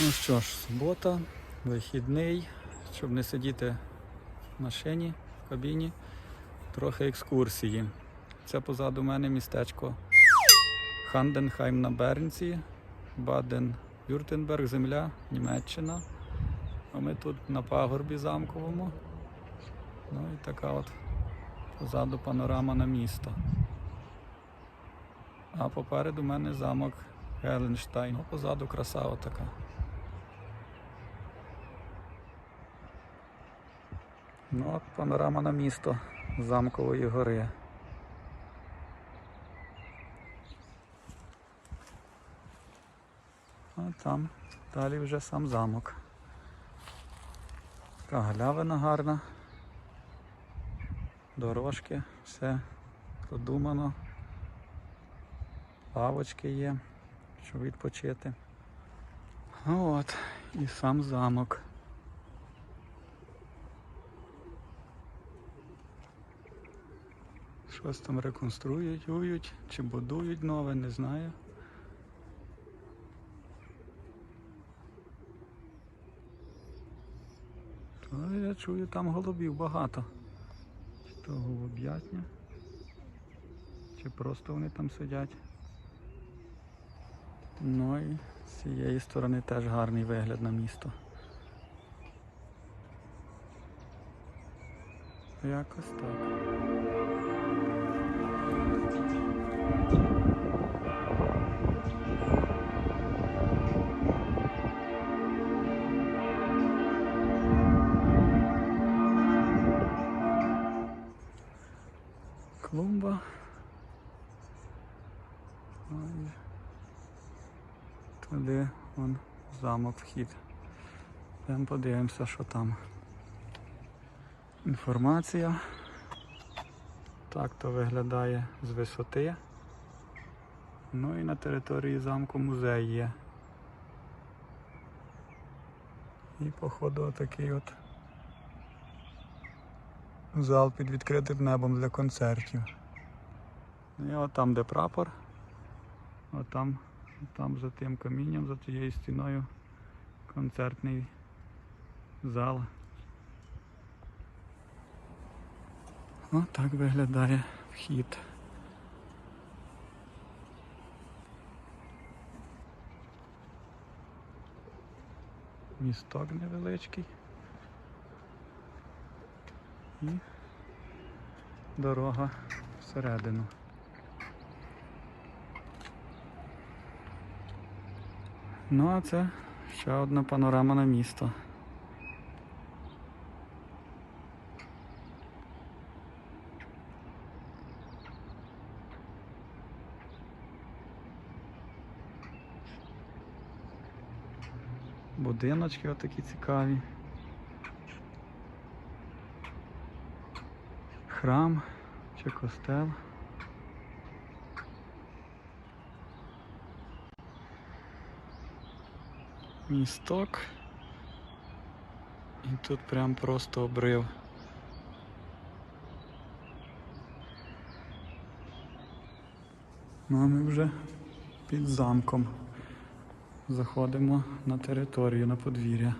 Ну що ж, субота, вихідний, щоб не сидіти в машині, в кабіні, трохи екскурсії. Це позаду мене містечко Ханденхайм на Бернці, Баден-Вюртенберг, земля, Німеччина. А ми тут на пагорбі замковому. Ну і така от позаду панорама на місто. А попереду мене замок Геленштайн. Ну, позаду краса отака. Ну от панорама на місто замкової гори. А там далі вже сам замок. Така галявина гарна. Дорожки, все продумано. Лавочки є, щоб відпочити. От, і сам замок. Щось там реконструюють чи будують нове, не знаю. То я чую, там голубів багато. Чи то голуб'ятня, чи просто вони там сидять. Ну і з цієї сторони теж гарний вигляд на місто. Якось так. Клумба. Ой. Туди вон замок вхід. Йдемо подивимося, що там. Інформація. Так то виглядає з висоти. Ну і на території замку музей є. І походу отакий от зал під відкритим небом для концертів. І от там, де прапор, от там, там за тим камінням, за тією стіною концертний зал. Ось так виглядає вхід. Місток невеличкий. І дорога всередину. Ну а це ще одна панорама на місто. Будиночки отакі цікаві. Храм чи костел. Місток. І тут прям просто обрив. Ну а ми вже під замком. Заходимо на територію, на подвір'я.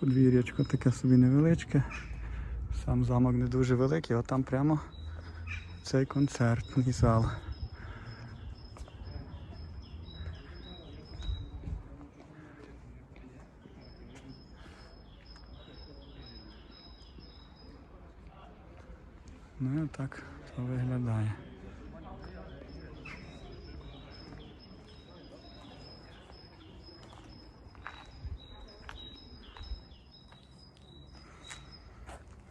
Подвір'ячко таке собі невеличке. Сам замок не дуже великий, а там прямо цей концертний зал. Ну і так то виглядає.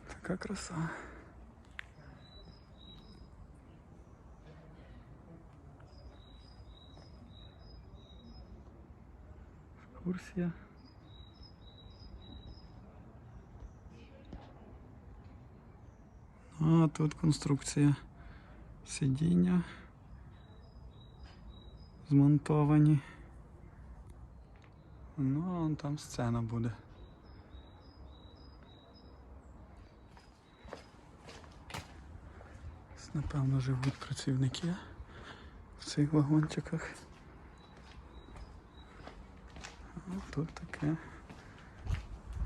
Така краса. Екскурсія. А тут конструкція сидіння змонтовані. Ну, а там сцена буде. Напевно, живуть працівники в цих вагончиках. тут таке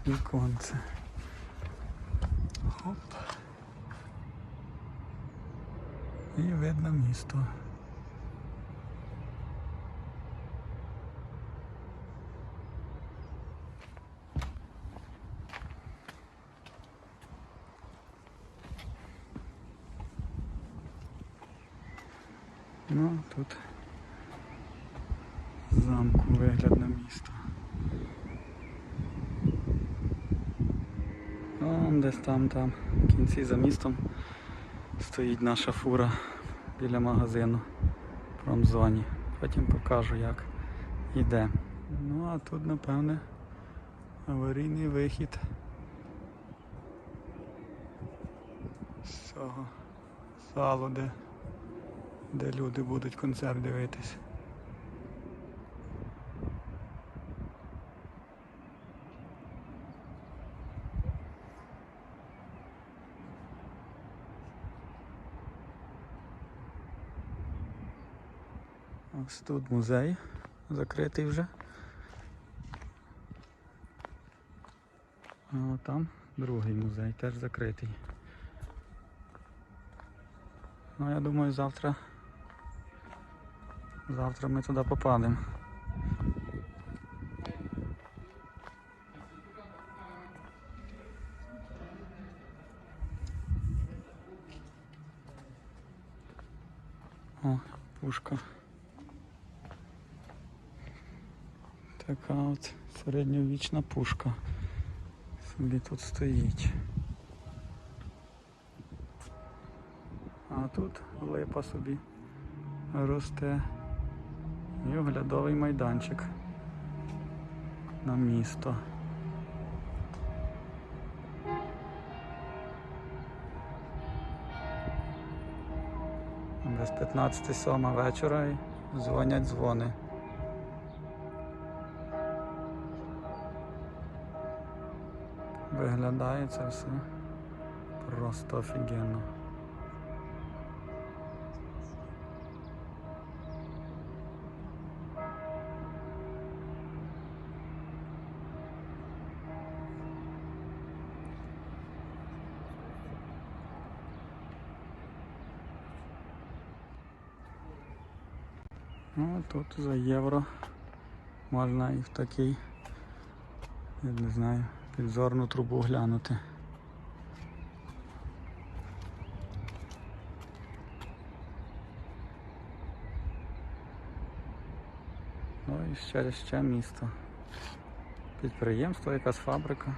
віконце. Хоп. І видно місто. Ну, тут замку вигляд на місто. Вон десь там, там, в кінці за містом стоїть наша фура біля магазину в промзоні. Потім покажу як йде. Ну а тут напевне аварійний вихід з цього залу, де, де люди будуть концерт дивитись. Ось тут музей закритий вже. А там другий музей теж закритий. Ну я думаю завтра. Завтра ми туди попадемо. О, пушка. Така от середньовічна пушка. Собі тут стоїть. А тут липа собі росте. І оглядовий майданчик на місто. Без 15 вечора і дзвонять дзвони. Виглядає все просто офігенно. Ну, тут за євро можна і в такий, я не знаю, підзорну трубу глянути. Ну і ще, ще місто. Підприємство, якась фабрика.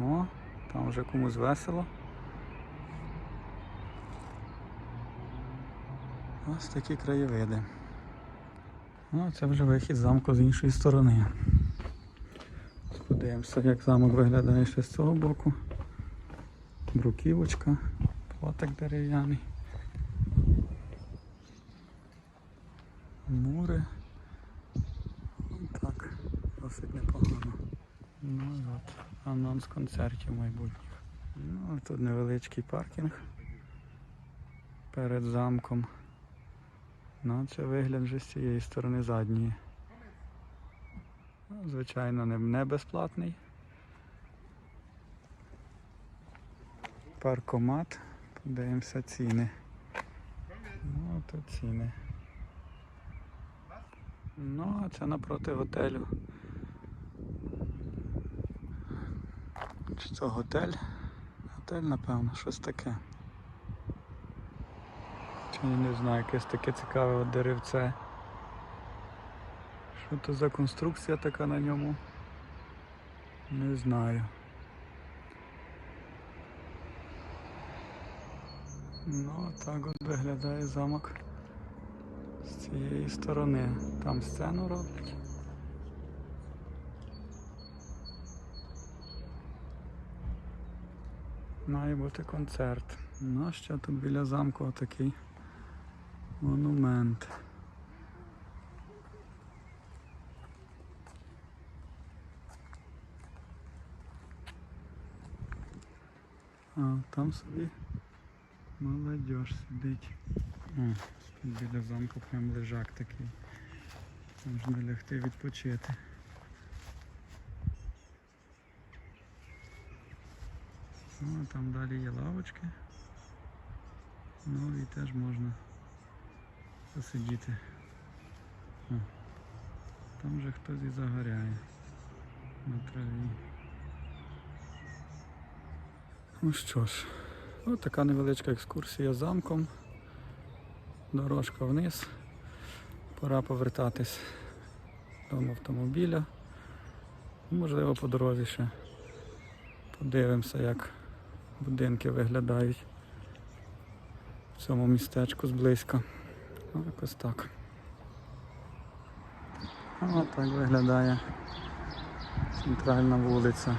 О, там вже комусь весело. Ось такі краєвиди. Ну, це вже вихід замку з іншої сторони. Подивимося, як замок виглядає ще з цього боку. Бруківочка, плотик дерев'яний. Мури. Так, досить непогано. Ну от, анонс концертів майбутніх. Ну, тут невеличкий паркінг перед замком. Ну, це вигляд вже з цієї сторони задньої. Ну, звичайно, не, безплатний. Паркомат. Подивимося ціни. Ну, тут ціни. Ну, а це напроти готелю. Чи то готель? Готель, напевно, щось таке. Я не знаю, якесь таке цікаве деревце. Що то за конструкція така на ньому? Не знаю. Ну, так от виглядає замок з цієї сторони. Там сцену роблять. Має бути концерт. Ну, а ще тут біля замку отакий монумент. А там собі молодь сидить. О, тут біля замку прям лежак такий. Можна лягти відпочити. Ну, а там далі є лавочки. Ну і теж можна посидіти. О, там вже хтось і загоряє на траві. Ну що ж, ось така невеличка екскурсія замком. Дорожка вниз. Пора повертатись до автомобіля. Можливо, по дорозі ще подивимося, як будинки виглядають в цьому містечку зблизька. Ну, якось так. Ось так виглядає центральна вулиця.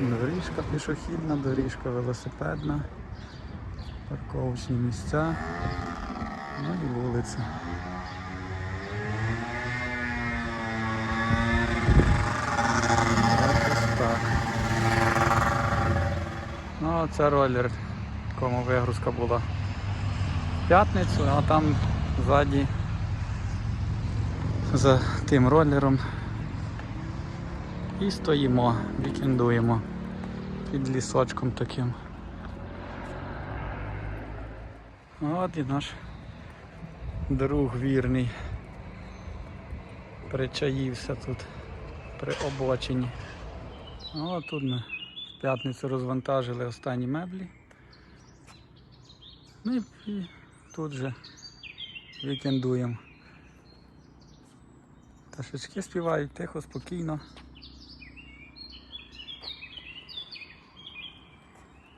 Доріжка пішохідна, доріжка велосипедна, парковочні місця, ну і вулиця. Якось так. Ну, це ролер, кому вигрузка була п'ятницю, а там ззаді за тим ролером і стоїмо, вікендуємо під лісочком таким. От і наш друг вірний. Причаївся тут при обочині. От тут ми в п'ятницю розвантажили останні меблі. Ну і тут же вікендуємо. Ташечки співають тихо, спокійно.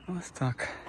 Ось так.